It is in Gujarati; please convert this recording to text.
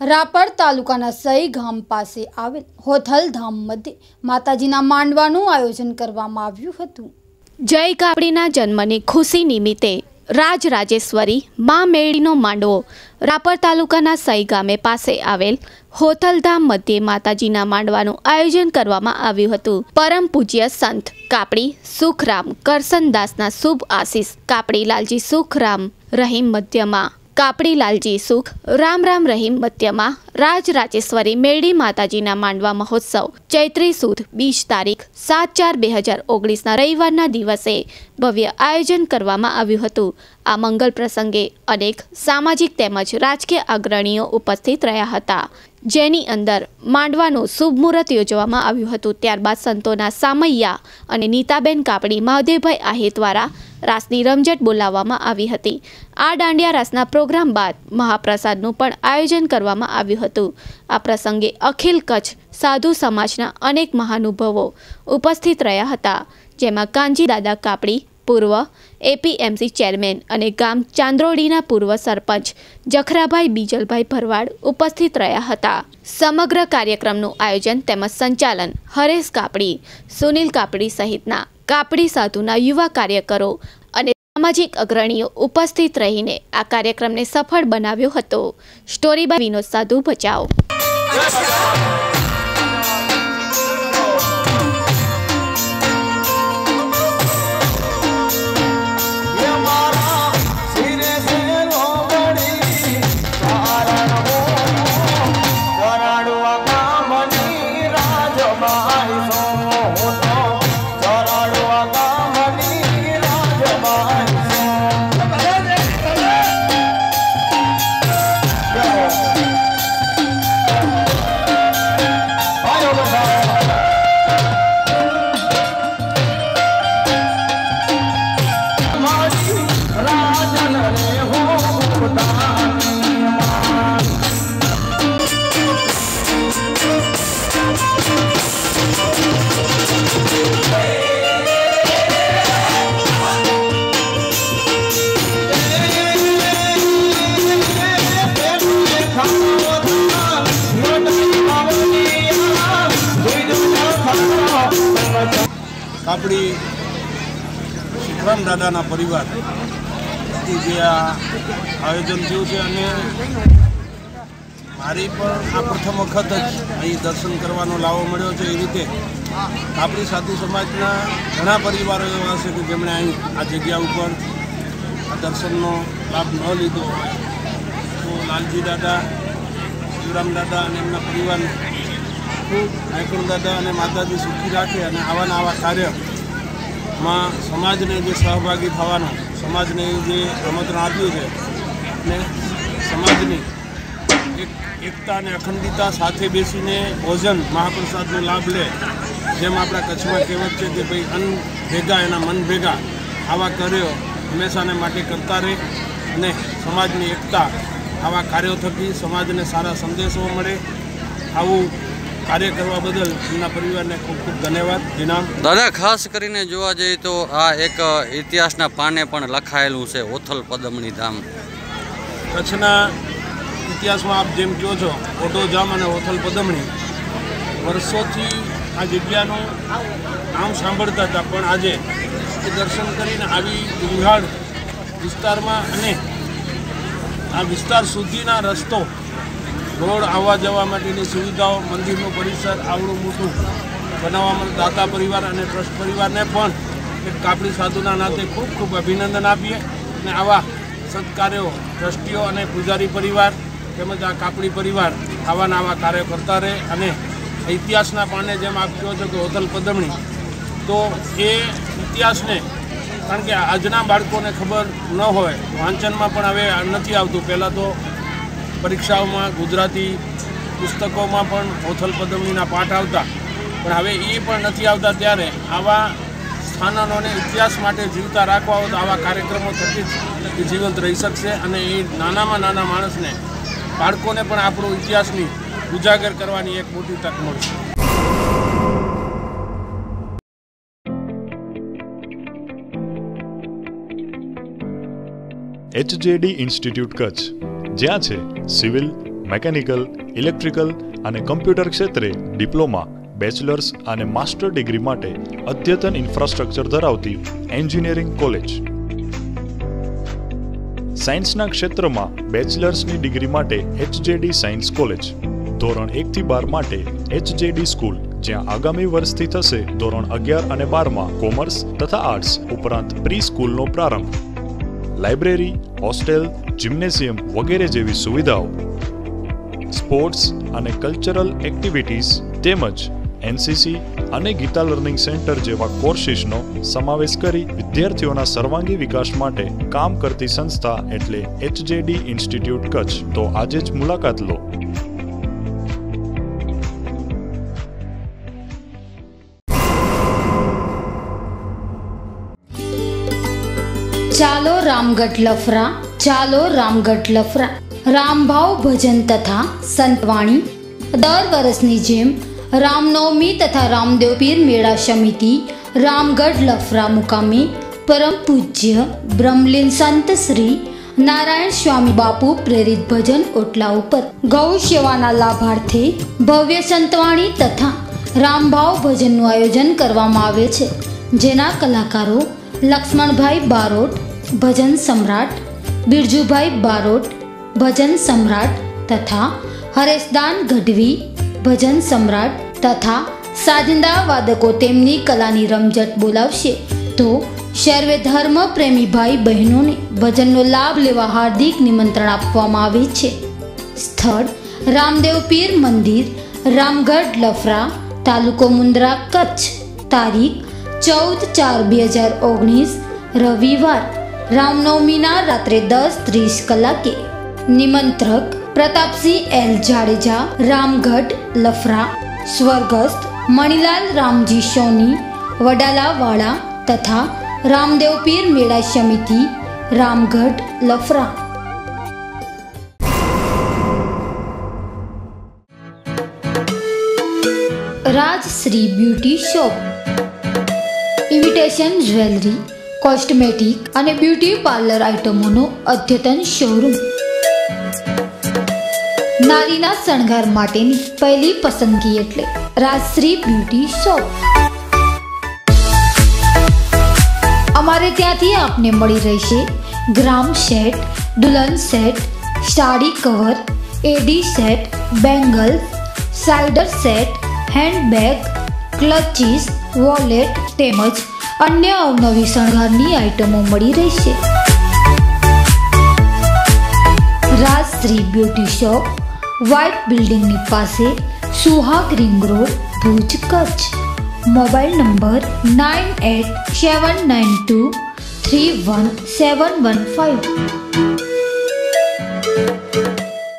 રાપર તાલુકાના સઈ ગામ પાસે આવેલ હોથલ ધામ મધ્યે માતાજીના માંડવાનું આયોજન કરવામાં આવ્યું હતું. જય કાપડીના જન્મની ખુશી નિમિત્તે રાજરાજેશ્વરી મા મેળીનો માંડવો રાપર તાલુકાના સઈ ગામે પાસે આવેલ હોથલધામ મધ્યે માતાજીના માંડવાનું આયોજન કરવામાં આવ્યું હતું. પરમ પૂજ્ય સંત કાપડી સુખરામ કરસનદાસના શુભ આશીષ કાપડી લાલજી સુખરામ રહીમ મધ્યમાં કાપડી લાલજી સુખ, રામ રામ રહીમ મત્યમાં રાજ રાજેશ્વરી મેરડી માતાજીના માંડવા મહોત્સવ, ચૈત્રી સુદ, બીજ તારીખ, સાત ચાર બે હજાર ઓગણીસના રવિવારના દિવસે ભવ્ય આયોજન કરવામાં આવ્યું હતું. આ મંગલ પ્રસંગે અનેક સામાજિક તેમજ રાજકીય અગ્રણીઓ ઉપસ્થિત રહ્યા હતા. જેની અંદર માંડવાનું શુભ મુહૂર્ત યોજવામાં આવ્યું હતું. ત્યારબાદ સંતોના સામૈયા અને નીતાબેન કાપડી મહાદેવભાઈ આહિર દ્વારા રાસની રમઝટ બોલાવવામાં આવી હતી. આ દાંડિયા રાસના પ્રોગ્રામ બાદ મહાપ્રસાદનું પણ આયોજન કરવામાં આવ્યું હતું. આ પ્રસંગે અખિલ કચ્છ સાધુ સમાજના અનેક મહાનુભાવો ઉપસ્થિત રહ્યા હતા, જેમાં કાંજી દાદા કાપડી પૂર્વ એપીએમસી ચેરમેન અને ગામ ચાંદ્રોડીના પૂર્વ સરપંચ જખરાભાઈ બીજલભાઈ ભરવાડ ઉપસ્થિત રહ્યા હતા. સમગ્ર કાર્યક્રમનું આયોજન તેમજ સંચાલન હરેશ કાપડી, સુનિલ કાપડી સહિતના કાપડી સાધુના યુવા કાર્યકરો અને સામાજિક અગ્રણીઓ ઉપસ્થિત રહીને આ કાર્યક્રમને સફળ બનાવ્યો હતો. સ્ટોરી બાય વિનોદ સાધુ બચાવ my કાપડી સુખરામ દાદાના પરિવાર જે આ આયોજન થયું છે અને મારી પણ આ પ્રથમ વખત જ અહીં દર્શન કરવાનો લાવો મળ્યો છે એ રીતે. આપણી સાધુ સમાજના ઘણા પરિવારો એવા છે કે જેમણે અહીં આ જગ્યા ઉપર આ દર્શનનો લાભ ન લીધો હોય. તો લાલજી દાદા, શિવરામ દાદા અને એમના પરિવારને ખૂબ નાયકણ દાદા અને માતાજી સુખી રાખે અને આવાના આવા કાર્યમાં સમાજને જે સહભાગી થવાનો, સમાજને જે આમંત્રણ આપ્યું છે ને સમાજની એક એકતા અને અખંડિતા સાથે બેસીને ભોજન મહાપ્રસાદનો લાભ લે. જેમ આપણા કચ્છમાં કહેવત છે કે ભાઈ અન્ન ભેગા એના મન ભેગા. આવા કાર્યો હંમેશાને માટે કરતા રહે અને સમાજની એકતા આવા કાર્યો થકી સમાજને સારા સંદેશો મળે. આવું કાર્ય કરવા બદલ એમના પરિવારને ખૂબ ખૂબ ધન્યવાદ. જીનામ દાદા ખાસ કરીને જોવા જઈએ તો આ એક ઇતિહાસના પાને પણ લખાયેલું છે ઓથલ પદમણી ધામ. કચ્છના ઇતિહાસમાં આપ જેમ કહો છો ઓટોજામ અને ઓથલ પદમણી વર્ષોથી આ જગ્યાનું નામ સાંભળતા હતા પણ આજે એ દર્શન કરીને આવી ડુંગાળ વિસ્તારમાં અને આ વિસ્તાર સુધીના રસ્તો રોડ આવવા જવા માટેની સુવિધાઓ, મંદિરનું પરિસર, આવડું મોટું બનાવવામાં દાતા પરિવાર અને ટ્રસ્ટ પરિવારને પણ એક કાપડી સાધુના નાતે ખૂબ ખૂબ અભિનંદન આપીએ અને આવા સત્કાર્યો ટ્રસ્ટીઓ અને પૂજારી પરિવાર તેમજ આ કાપડી પરિવાર આવાના આવા કાર્યો કરતા રહે અને ઇતિહાસના પાને જેમ આપ કહો છો કે હોથલ પદમણી, તો એ ઇતિહાસને કારણ કે આજના બાળકોને ખબર ન હોય, વાંચનમાં પણ હવે નથી આવતું. પહેલાં તો પરીક્ષાઓમાં ગુજરાતી પુસ્તકોમાં પણ ઓથલ પદમણીના પાઠ આવતા. પણ હવે એ પણ નથી આવતા ત્યારે આવા સ્થાનોને ઇતિહાસ માટે જીવતા રાખવા હોય તો આવા કાર્યક્રમો થકી જ જીવંત રહી શકશે અને એ નાનામાં નાના માણસને, બાળકોને પણ આપણો ઇતિહાસની ઉજાગર કરવાની એક મોટી તક મળશે. HJD institute Kutch. જ્યાં છે સિવિલ, મેકેનિકલ, ઇલેક્ટ્રિકલ અને કમ્પ્યુટર ક્ષેત્રે ડિપ્લોમા, બેચલર્સ અને માસ્ટર ડિગ્રી માટે અદ્યતન ઇન્ફ્રાસ્ટ્રક્ચર ધરાવતી એન્જિનિયરિંગ કોલેજ. સાયન્સના ક્ષેત્રમાં બેચલર્સની ડિગ્રી માટે એચજેડી સાયન્સ કોલેજ. ધોરણ એકથી બાર માટે એચજેડી સ્કૂલ, જ્યાં આગામી વર્ષથી થશે ધોરણ અગિયાર અને બારમાં કોમર્સ તથા આર્ટ્સ ઉપરાંત પ્રી સ્કૂલનો પ્રારંભ. લાઇબ્રેરી, હોસ્ટેલ જિમ્નેશિયમ વગેરે જેવી સુવિધાઓ, સ્પોર્ટ્સ અને કલ્ચરલ એક્ટિવિટીઝ તેમજ એનસીસી અને ગીતા લર્નિંગ સેન્ટર જેવા કોર્સિસનો સમાવેશ કરી વિદ્યાર્થીઓના સર્વાંગી વિકાસ માટે કામ કરતી સંસ્થા એટલે એચજેડી ઇન્સ્ટિટ્યૂટ કચ્છ. તો આજે જ મુલાકાત લો. ચાલો રામગઢ લફરા ચાલો રામગઢ લફરા. રામભાવ ભજન તથા સંતવાણી. દર વર્ષની જેમ રામનવમી તથા રામદેવ પીર મેળા સમિતિ રામગઢ લફરા મુકામે પરમ પૂજ્ય બ્રહ્મલીન સંત શ્રી નારાયણ સ્વામી બાપુ પ્રેરિત ભજન ઓટલા ઉપર. ગૌ સેવાના લાભાર્થે ભવ્ય સંતવાણી તથા રામભાવ ભજનનું આયોજન કરવામાં આવે છે. જેના કલાકારો લક્ષ્મણભાઈ બારોટ, ભજન સમ્રાટ બિરજુભાઈ બારોટ, ભજન સમ્રાટ તથા હરેશદાન ગઢવી, ભજન સમ્રાટ તથા સાજિંદા વાદકો તેમની કલાની રમઝટ બોલાવશે. તો સર્વે ધર્મ પ્રેમી ભાઈ બહેનોને ભજનનો લાભ લેવા હાર્દિક નિમંત્રણ આપવામાં આવે છે. સ્થળ રામદેવ પીર મંદિર, રામગઢ લફરા, તાલુકો મુન્દ્રા કચ્છ. તારીખ ચૌદ ચાર બે હજાર ઓગણીસ, રવિવાર. રામનવમીના રાત્રે દસ ત્રીસ કલાકે નિમંત્રક પ્રતાપસિંહ એલ જાડેજા, રામગઢ, લફરા, સ્વર્ગસ્થ, મણિલાલ રામજી સોની, વડાલાવાળા તથા રામદેવ પીર મેળા સમિતિ, Ramgarh, Lafra. Rajshree beauty shop. Imitation jewellery. Cosmetic અને બ્યુટી પાર્લર આઇટમોનો અદ્યતન શોરૂમ. નારીના શણગાર માટેની પહેલી પસંદગી એટલે રાજશ્રી બ્યુટી શોપ. અમારે ત્યાંથી આપને મળી રહેશે ગ્રામ સેટ, દુલ્હન set, sari cover, AD set bangles cider set, handbag, clutches, wallet તેમજ અન્ય અવનવી શણગારની આઇટમો મળી રહેશે. રાજશ્રી બ્યુટી શોપ, વ્હાઇટ બિલ્ડિંગની પાસે Suhag ring road, Bhuj Kutch. Mobile number nine eight seven nine two three one seven one five.